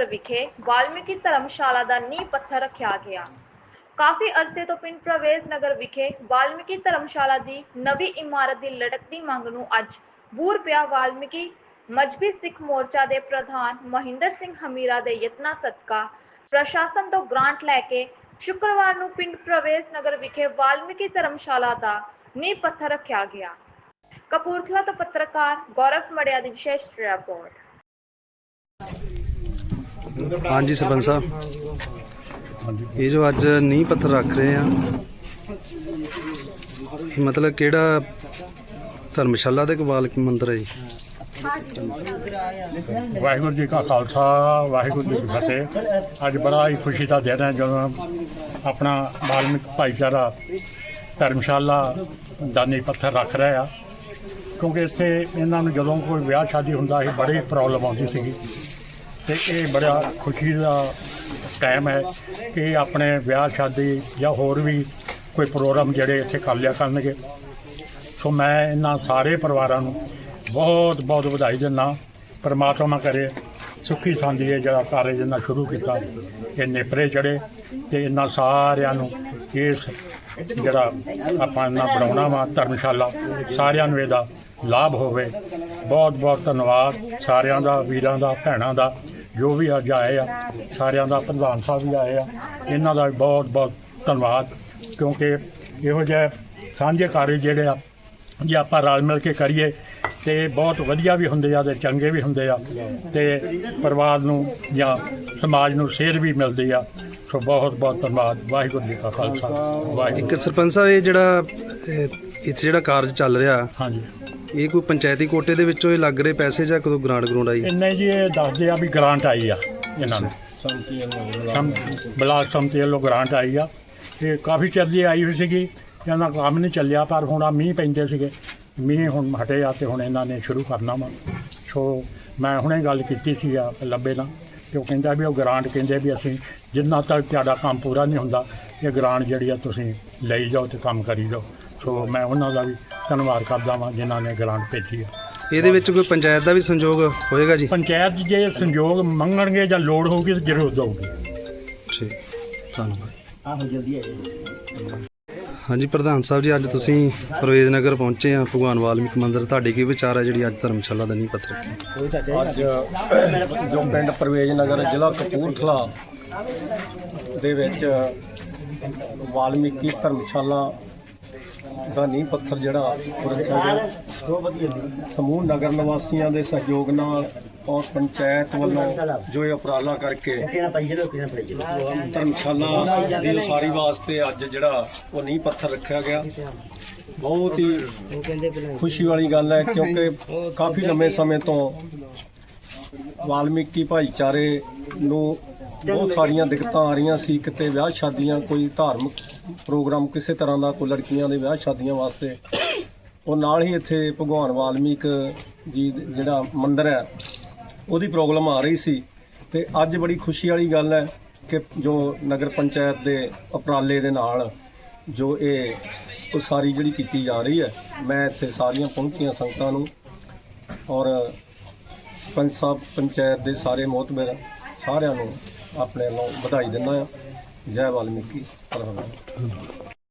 ਵਿਖੇ ਵਾਲਮੀਕੀ ਧਰਮਸ਼ਾਲਾ ਦਾ ਨੀਂਹ ਪੱਥਰ ਰੱਖਿਆ ਗਿਆ। ਕਾਫੀ ਅਰਸੇ ਤੋਂ ਪਿੰਡ ਪ੍ਰਵੇਸ਼ ਨਗਰ ਵਿਖੇ ਵਾਲਮੀਕੀ ਧਰਮਸ਼ਾਲਾ ਦੀ ਨਵੀਂ ਇਮਾਰਤ ਦੀ ਲਟਕਦੀ ਮੰਗ ਨੂੰ ਅੱਜ ਬੂਰ ਵਾਲਮੀਕੀ ਮਜਬੀ ਸਿੱਖ ਮੋਰਚਾ ਦੇ ਪ੍ਰਧਾਨ ਮਹਿੰਦਰ ਸਿੰਘ ਹਮੀਰਾ ਦੇ ਯਤਨਾਂ ਸਦਕਾ। ਪ੍ਰਸ਼ਾਸਨ ਤੋਂ ਗ੍ਰਾਂਟ ਲੈ ਕੇ ਸ਼ੁੱਕਰਵਾਰ ਨੂੰ ਪਿੰਡ ਪ੍ਰਵੇਸ਼ ਨਗਰ ਵਿਖੇ ਵਾਲਮੀਕੀ ਧਰਮਸ਼ਾਲਾ ਦਾ ਨੀਂਹ ਪੱਥਰ ਰੱਖਿਆ ਗਿਆ। ਕਪੂਰਥਲਾ ਤੋਂ ਪੱਤਰਕਾਰ ਗੌਰਵ ਮੜਿਆ ਦੀ ਵਿਸ਼ੇਸ਼ ਰਿਪੋਰਟ। ਹਾਂਜੀ, ਸਰਪੰਚ ਸਾਹਿਬ। ਇਹ ਜੋ ਅੱਜ ਨੀਂਹ ਪੱਥਰ ਰੱਖ ਰਹੇ ਆ, ਇਹ ਮਤਲਬ ਕਿਹੜਾ ਧਰਮਸ਼ਾਲਾ ਦੇ ਕਬਾਲ ਮੰਦਿਰ ਹੈ ਜੀ? ਵਾਹਿਗੁਰੂ ਜੀ ਕਾ ਖਾਲਸਾ, ਵਾਹਿਗੁਰੂ ਜੀ ਕੀ ਫਤਿਹ। ਅੱਜ ਬੜਾ ਹੀ ਖੁਸ਼ੀ ਦਾ ਦਿਨ ਹੈ ਜਦੋਂ ਆਪਣਾ ਧਾਰਮਿਕ ਭਾਈਚਾਰਾ ਧਰਮਸ਼ਾਲਾ ਦਾ ਨੀਂਹ ਪੱਥਰ ਰੱਖ ਰਿਹਾ ਆ। ਕਿਉਂਕਿ ਇੱਥੇ ਇਹਨਾਂ ਨੂੰ ਜਦੋਂ ਕੋਈ ਵਿਆਹ ਸ਼ਾਦੀ ਹੁੰਦਾ ਸੀ, ਬੜੀ ਪ੍ਰੋਬਲਮ ਆਉਂਦੀ ਸੀਗੀ। ਤੇ ਇਹ ਬੜਾ ਖੁਸ਼ੀ ਦਾ ਟਾਈਮ ਹੈ ਕਿ ਆਪਣੇ ਵਿਆਹ, ਸ਼ਾਦੀ ਜਾਂ ਹੋਰ ਵੀ ਕੋਈ ਪ੍ਰੋਗਰਾਮ ਜਿਹੜੇ ਇੱਥੇ ਕਰ ਲਿਆ ਕਰਨਗੇ। ਸੋ ਮੈਂ ਇਹਨਾਂ ਸਾਰੇ ਪਰਿਵਾਰਾਂ ਨੂੰ ਬਹੁਤ ਬਹੁਤ ਵਧਾਈ ਦਿੰਦਾ ਪਰਮਾਤਮਾ ਕਰੇ, ਸੁੱਖੀ ਸਾਂਦੀ ਇਹ ਜਿਹੜਾ ਕਾਰਜ ਇਹਨਾਂ ਸ਼ੁਰੂ ਕੀਤਾ, ਇਹ ਨੇਪਰੇ ਚੜੇ ਤੇ ਇਹਨਾਂ ਸਾਰਿਆਂ ਨੂੰ ਇਸ ਜਿਹੜਾ ਆਪਾਂ ਇਹਨਾਂ ਬਣਾਉਣਾ ਵਾ ਧਰਮਸ਼ਾਲਾ, ਸਾਰਿਆਂ ਨੂੰ ਇਹਦਾ ਲਾਭ ਹੋਵੇ। ਬਹੁਤ ਬਹੁਤ ਧੰਨਵਾਦ ਸਾਰਿਆਂ ਦਾ, ਵੀਰਾਂ ਦਾ, ਭੈਣਾਂ ਦਾ। ਜੋ ਵੀ ਅੱਜ ਆਏ ਆ ਸਾਰਿਆਂ ਦਾ ਪ੍ਰਧਾਨ ਸਾਹਿਬ ਵੀ ਆਏ ਆ ਇਹਨਾਂ ਦਾ ਬਹੁਤ ਬਹੁਤ ਧੰਨਵਾਦ ਕਿਉਂਕਿ ਇਹੋ ਜਿਹੇ ਸਾਂਝੇ ਕਾਰਜ ਜਿਹੜੇ ਆ ਜੇ ਆਪਾਂ ਰਲ ਮਿਲ ਕੇ ਕਰੀਏ ਤੇ ਬਹੁਤ ਵਧੀਆ ਵੀ ਹੁੰਦੇ ਆ ਤੇ ਚੰਗੇ ਵੀ ਹੁੰਦੇ ਆ ਤੇ ਪਰਿਵਾਰ ਨੂੰ ਜਾਂ ਸਮਾਜ ਨੂੰ ਸੇਧ ਵੀ ਮਿਲਦੀ ਆ। ਸੋ ਬਹੁਤ ਬਹੁਤ ਧੰਨਵਾਦ ਵਾਹਿਗੁਰੂ ਜੀ ਕਾ ਖਾਲਸਾ ਵਾਹਿਗੁਰੂ ਇੱਕ ਸਰਪੰਚ ਸਾਹਿਬ ਇਹ ਜਿਹੜਾ ਇੱਥੇ ਜਿਹੜਾ ਕਾਰਜ ਚੱਲ ਰਿਹਾ ਹਾਂਜੀ। ਇਹ ਕੋਈ ਪੰਚਾਇਤੀ ਕੋਟੇ ਦੇ ਵਿੱਚੋਂ ਇਹ ਲੱਗ ਰਹੇ ਪੈਸੇ ਜਾਂ ਕਦੋਂ ਗ੍ਰਾਂਟ ਗਰੂੰਡ ਆਈ? ਇੰਨੇ ਜੀ ਇਹ ਦੱਸਦੇ ਆ ਵੀ ਗ੍ਰਾਂਟ ਆਈ ਆ ਇਹਨਾਂ ਨੂੰ। ਸਮ ਬਲਾਕ ਸੰਮਤੀ ਵੱਲੋਂ ਗ੍ਰਾਂਟ ਆਈ ਆ। ਇਹ ਕਾਫੀ ਚਿਰ ਦੀ ਆਈ ਹੋਈ ਸੀਗੀ, ਇਹਨਾਂ ਦਾ ਕੰਮ ਨਹੀਂ ਚੱਲਿਆ, ਪਰ ਹੁਣ ਆ ਮੀਂਹ ਪੈਂਦੇ ਸੀਗੇ। ਮੀਂਹ ਹੁਣ ਹਟੇ ਆ ਤੇ ਹੁਣ ਇਹਨਾਂ ਨੇ ਸ਼ੁਰੂ ਕਰਨਾ ਵਾ। ਸੋ ਮੈਂ ਹੁਣੇ ਗੱਲ ਕੀਤੀ ਸੀ ਆ ਲੱਭੇ ਨਾਲ, ਤੇ ਉਹ ਕਹਿੰਦਾ ਵੀ ਉਹ ਗ੍ਰਾਂਟ ਕਹਿੰਦੇ ਵੀ ਅਸੀਂ ਜਿੰਨਾ ਤੱਕ ਤੁਹਾਡਾ ਕੰਮ ਪੂਰਾ ਨਹੀਂ ਹੁੰਦਾ, ਇਹ ਗ੍ਰਾਂਟ ਜਿਹੜੀ ਆ ਤੁਸੀਂ ਲਈ ਜਾਓ ਤੇ ਕੰਮ ਕਰੀ ਜਾਓ। ਸੋ ਮੈਂ ਉਹਨਾਂ ਦਾ ਵੀ ਧੰਨਵਾਦ ਕਰਦਾ ਵਾਂ ਜਿਨ੍ਹਾਂ ਨੇ ਗ੍ਰਾਂਟ ਭੇਜੀ ਆ। ਇਹਦੇ ਵਿੱਚ ਕੋਈ ਪੰਚਾਇਤ ਦਾ ਵੀ ਸੰਯੋਗ ਹੋਏਗਾ ਜੀ? ਪੰਚਾਇਤ ਜੇ ਸੰਯੋਗ ਮੰਗਣਗੇ ਜਾਂ ਲੋੜ ਹੋਊਗੀ ਤਾਂ ਜ਼ਰੂਰ ਦਊਗੀ। ਠੀਕ ਧੰਨਵਾਦ। ਹਾਂਜੀ ਪ੍ਰਧਾਨ ਸਾਹਿਬ ਜੀ ਅੱਜ ਤੁਸੀਂ ਪ੍ਰਵੇਸ਼ ਨਗਰ ਪਹੁੰਚੇ ਆ। ਭਗਵਾਨ ਵਾਲਮੀਕ ਮੰਦਿਰ ਤੁਹਾਡੇ ਕੀ ਵਿਚਾਰ ਹੈ ਜਿਹੜੀ ਅੱਜ ਧਰਮਸ਼ਾਲਾ ਦਾ ਨੀਂਹ ਪੱਥਰ ਰੱਖਿਆ? ਅੱਜ ਜੋ ਪਿੰਡ ਪ੍ਰਵੇਜ ਨਗਰ ਜ਼ਿਲ੍ਹਾ ਕਪੂਰਥਲਾ ਦੇ ਵਿੱਚ ਵਾਲਮੀਕੀ ਧਰਮਸ਼ਾਲਾ ਦਾ ਨੀਂਹ ਪੱਥਰ ਜਿਹੜਾ ਰੱਖਿਆ ਗਿਆ ਸਮੂਹ ਨਗਰ ਨਿਵਾਸੀਆਂ ਦੇ ਸਹਿਯੋਗ ਨਾਲ ਔਰ ਪੰਚਾਇਤ ਵੱਲੋਂ ਜੋ ਇਹ ਉਪਰਾਲਾ ਕਰਕੇ ਧਰਮਸ਼ਾਲਾ ਦੀ ਉਸਾਰੀ ਵਾਸਤੇ ਅੱਜ ਜਿਹੜਾ ਉਹ ਨੀਂਹ ਪੱਥਰ ਰੱਖਿਆ ਗਿਆ। ਬਹੁਤ ਹੀ ਖੁਸ਼ੀ ਵਾਲੀ ਗੱਲ ਹੈ ਕਿਉਂਕਿ ਕਾਫੀ ਲੰਮੇ ਸਮੇਂ ਤੋਂ ਵਾਲਮੀਕੀ ਭਾਈਚਾਰੇ ਨੂੰ ਬਹੁਤ ਸਾਰੀਆਂ ਦਿੱਕਤਾਂ ਆ ਰਹੀਆਂ ਸੀ ਕਿਤੇ ਵਿਆਹ ਸ਼ਾਦੀਆਂ ਕੋਈ ਧਾਰਮਿਕ ਪ੍ਰੋਗਰਾਮ ਕਿਸੇ ਤਰ੍ਹਾਂ ਦਾ ਕੋਈ ਲੜਕੀਆਂ ਦੇ ਵਿਆਹ ਸ਼ਾਦੀਆਂ ਵਾਸਤੇ। ਉਹ ਨਾਲ ਹੀ ਇੱਥੇ ਭਗਵਾਨ ਵਾਲਮੀਕ ਜੀ ਜਿਹੜਾ ਮੰਦਿਰ ਹੈ ਉਹਦੀ ਪ੍ਰੋਬਲਮ ਆ ਰਹੀ ਸੀ। ਤੇ ਅੱਜ ਬੜੀ ਖੁਸ਼ੀ ਵਾਲੀ ਗੱਲ ਹੈ ਕਿ ਜੋ ਨਗਰ ਪੰਚਾਇਤ ਦੇ ਉਪਰਾਲੇ ਦੇ ਨਾਲ ਜੋ ਇਹ ਉਸਾਰੀ ਜਿਹੜੀ ਕੀਤੀ ਜਾ ਰਹੀ ਹੈ ਮੈਂ ਇੱਥੇ ਸਾਰੀਆਂ ਪਹੁੰਚੀਆਂ ਸੰਗਤਾਂ ਨੂੰ ਔਰ ਪੰਚ ਸਾਹਿਬ ਪੰਚਾਇਤ ਦੇ ਸਾਰੇ ਮੋਹਤਮਰ ਸਾਰਿਆਂ ਨੂੰ ਆਪਣੇ ਵੱਲੋਂ ਵਧਾਈ ਦਿੰਦਾ ਹਾਂ। ਜੈ ਵਾਲਮੀਕੀ ਧੰਨਵਾਦ